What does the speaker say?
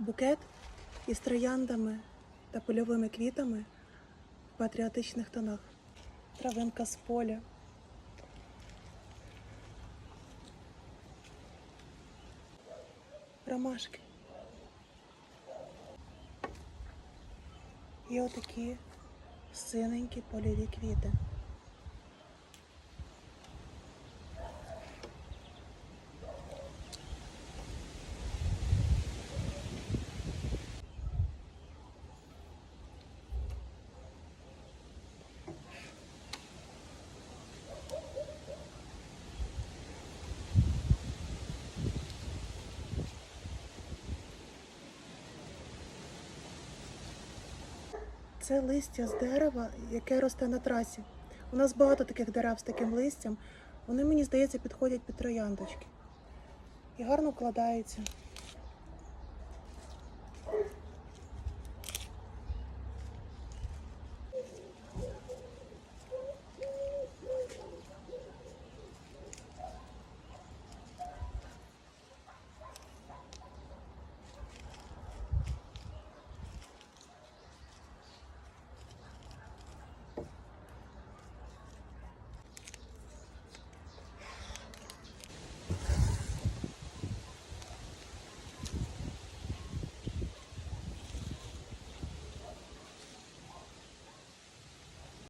Букет із трояндами та польовими квітами в патріотичних тонах. Травинка з поля. Ромашки. І отакі синенькі польові квіти. Це листя з дерева, яке росте на трасі. У нас багато таких дерев з таким листям. Вони, мені здається, підходять під трояндочки. І гарно вкладаються